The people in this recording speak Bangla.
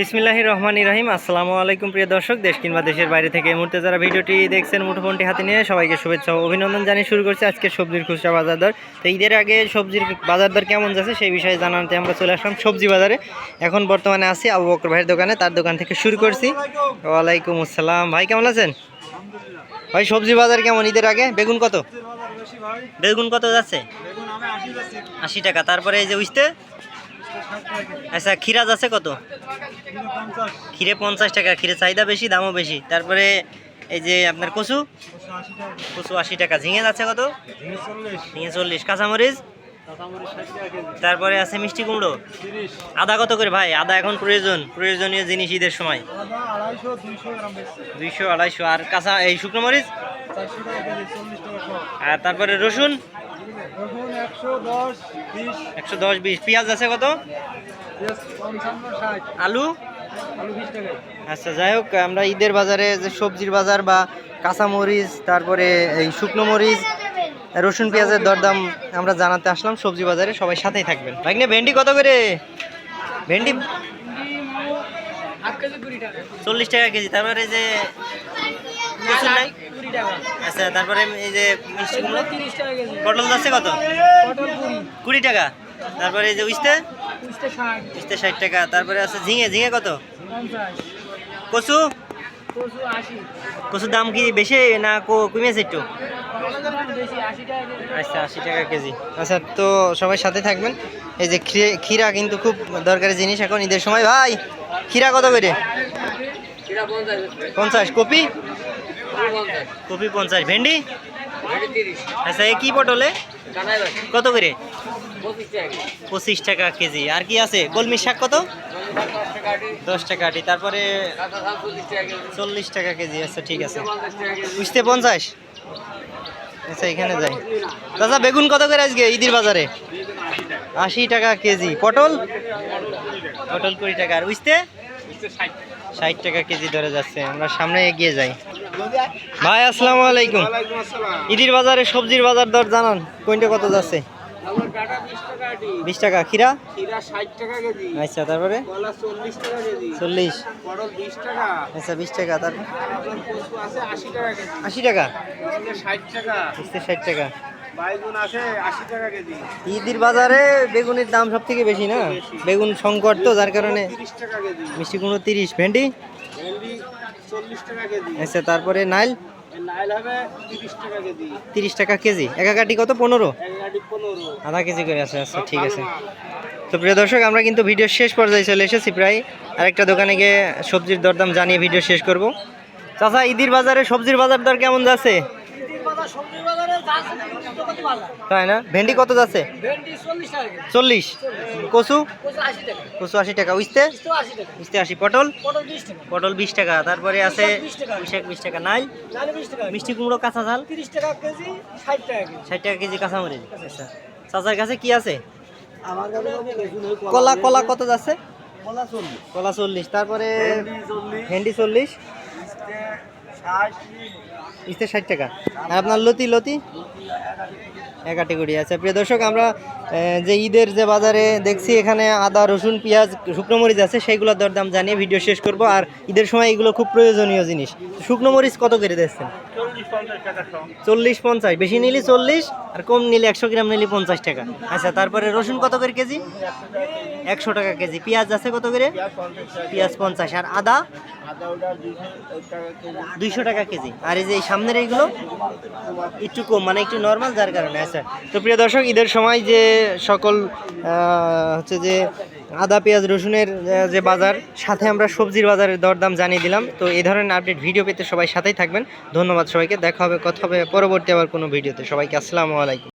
বিসমিল্লাহ রহমান রহিম। আসসালামু আলাইকুম প্রিয় দর্শক দেশ কিংবা দেশের বাইরে থেকে মুহূর্তে যারা ভিডিওটি দেখছেন মুঠোফোনটি হাতে নিয়ে সবাইকে শুভেচ্ছা ও অভিনন্দন জানিয়ে শুরু করছি আজকে সবজির খুচরা বাজার দর। তো ঈদের আগে সবজির বাজার দর কেমন যাচ্ছে সেই বিষয়ে জানাতে আমরা চলে আসলাম সবজি বাজারে। এখন বর্তমানে আছি আবু বকর ভাইয়ের দোকানে তার দোকান থেকে শুরু করছি। ওয়ালাইকুম আসসালাম। ভাই কেমন আছেন? ভাই সবজি বাজার কেমন ঈদের আগে? বেগুন কত? বেগুন কত যাচ্ছে। আশি টাকা। তারপরে এই যে উইস্তে? আচ্ছা খিরা আছে কত? খিরে পঞ্চাশ টাকা খিরে চাহিদা বেশি, দামও বেশি। তারপরে এই যে আপনার কচু? কচু আশি টাকা। ঝিঙে যাচ্ছে কত? ঝিঙে চল্লিশ। কাঁচামরিচ? তারপরে আছে মিষ্টি কুমড়ো। আদা কত করে ভাই? আদা এখন প্রয়োজন, প্রয়োজনীয় জিনিস ঈদের সময়। দুইশো, আড়াইশো। আর কাঁচা, এই শুকনো মরিচ? আর তারপরে রসুন? একশো দশ বিশ। পেঁয়াজ আছে কত? আলু? আচ্ছা যাই হোক আমরা ঈদের বাজারে যে সবজির বাজার বা কাঁচা মরিচ তারপরে এই শুকনো মরিচ রসুন পেঁয়াজের দরদাম আমরা জানাতে আসলাম সবজি বাজারে। সবাই সাথেই থাকবেন। ভাগ্নে ভেন্ডি কত করে? ভেন্ডি? চল্লিশ টাকা কেজি। তারপরে যে রসুন নাই? আচ্ছা তারপরে এই যে মিষ্টি কুমড়ো পটল যাচ্ছে কত? কুড়ি। টাকা। তারপরে এই যে উইস্তে উইস্তে ষাট। টাকা। তারপরে আছে ঝিঙে। ঝিঙে কত? কচু? কচুর দাম কি বেশি না কো- কমেছে একটু? আচ্ছা আশি টাকা কেজি। আচ্ছা তো সবাই সাথে থাকবেন। এই যে ক্ষীরে- ক্ষীরা কিন্তু খুব দরকারি জিনিস এখন ঈদের সময়। ভাই ক্ষীরা কত করে? পঞ্চাশ কপি? কপি পঞ্চাশ। ভেন্ডি? আচ্ছা এ কি পটলে? কত করে? পঁচিশ টাকা কেজি। আর কি আছে? কলমি শাক কত? দশ টাকা আটি। তারপরে চল্লিশ টাকা কেজি। আচ্ছা ঠিক আছে। বুঝতে পঞ্চাশ আচ্ছা এখানে যাই। দাদা বেগুন কত করে আজকে ঈদের বাজারে? আশি টাকা কেজি। পটল? পটল কুড়ি টাকা। আর বুঝতে ষাট। টাকা কেজি ধরে যাচ্ছে আমরা সামনে এগিয়ে যাই। ভাই আসসালামু আলাইকুম। ঈদের বাজারে সবজির বাজার দর জানান কোনটা কত যাচ্ছে? বিশ টাকা খিরা ষাট টাকা আচ্ছা তারপরে? চল্লিশ টাকা টাকা। আচ্ছা বিশ টাকা তারপর টাকা আশি টাকা? ষাট টাকা। ঈদের বাজারে বেগুনের দাম সব থেকে বেশি না? বেগুন সংকট তো যার কারণে তিরিশ টাকা কেজি। মিষ্টি কুমড়ো তিরিশ। ভেন্ডি? ভেন্ডি চল্লিশ টাকা কেজি। আচ্ছা তারপরে নাইল? এর নাইল হবে তিরিশ টাকা কেজি। কেজি। একাকাটি কত? পনেরো? পনেরো। আধা কেজি করে আছে আচ্ছা ঠিক আছে। তো প্রিয় দর্শক আমরা কিন্তু ভিডিও শেষ পর্যায়ে চলে এসেছি প্রায়। আরেকটা দোকানে গিয়ে সবজির দরদাম জানিয়ে ভিডিও শেষ করব। চাচা ঈদের বাজারে সবজির বাজার দর কেমন যাচ্ছে? তাই না? ভেন্ডি কত যাচ্ছে? চল্লিশ কচু? কচু আশি টাকা কচু আশি টাকা। উইস্তে? তো আশি পটল? পটল বিশ টাকা তারপরে আছে বিশ টাকা। বিশ টাকা। নাই? মিষ্টি কুমড়ো কাঁচা ঝাল? তিরিশ টাকা কেজি ষাট টাকা কেজি। কেজি কাঁচামরিচ। আচ্ছা চাচার কাছে কি আছে? কলা কলা কত যাচ্ছে? কলা চল্লিশ। তারপরে ভেন্ডি চল্লিশ। ইস্তে ষাট টাকা। আর আপনার লতি লতি? এক ক্যাটেগরি আচ্ছা প্রিয় দর্শক, আমরা যে ঈদের যে বাজারে দেখছি, এখানে আদা, রসুন, পেঁয়াজ, শুকনো মরিচ আছে সেইগুলোর দরদাম জানিয়ে ভিডিও শেষ করব। আর ঈদের সময় এগুলো খুব প্রয়োজনীয় জিনিস। শুকনো মরিচ কত করে দিচ্ছেন? চল্লিশ পঞ্চাশ বেশি নিলে চল্লিশ, আর কম নিলে একশো গ্রাম নিলে পঞ্চাশ টাকা। আচ্ছা তারপরে রসুন কত করে কেজি? একশো টাকা কেজি। পেঁয়াজ আছে কত করে? পেঁয়াজ পঞ্চাশ। আর আদা? দুইশো টাকা কেজি। আর এই যে সামনের এইগুলো? একটু কম মানে একটু নর্মাল যার কারণে আচ্ছা। তো প্রিয় দর্শক, ঈদের সময় যে সকল হচ্ছে যে আদা, পেঁয়াজ, রসুনের যে বাজার, সাথে আমরা সবজির বাজারের দরদাম জানিয়ে দিলাম। তো এই ধরনের আপডেট ভিডিও পেতে সবাই সাথেই থাকবেন। ধন্যবাদ সবাইকে। দেখা হবে, কথা হবে পরবর্তী আবার কোনো ভিডিওতে সবাইকে আসসালামু আলাইকুম।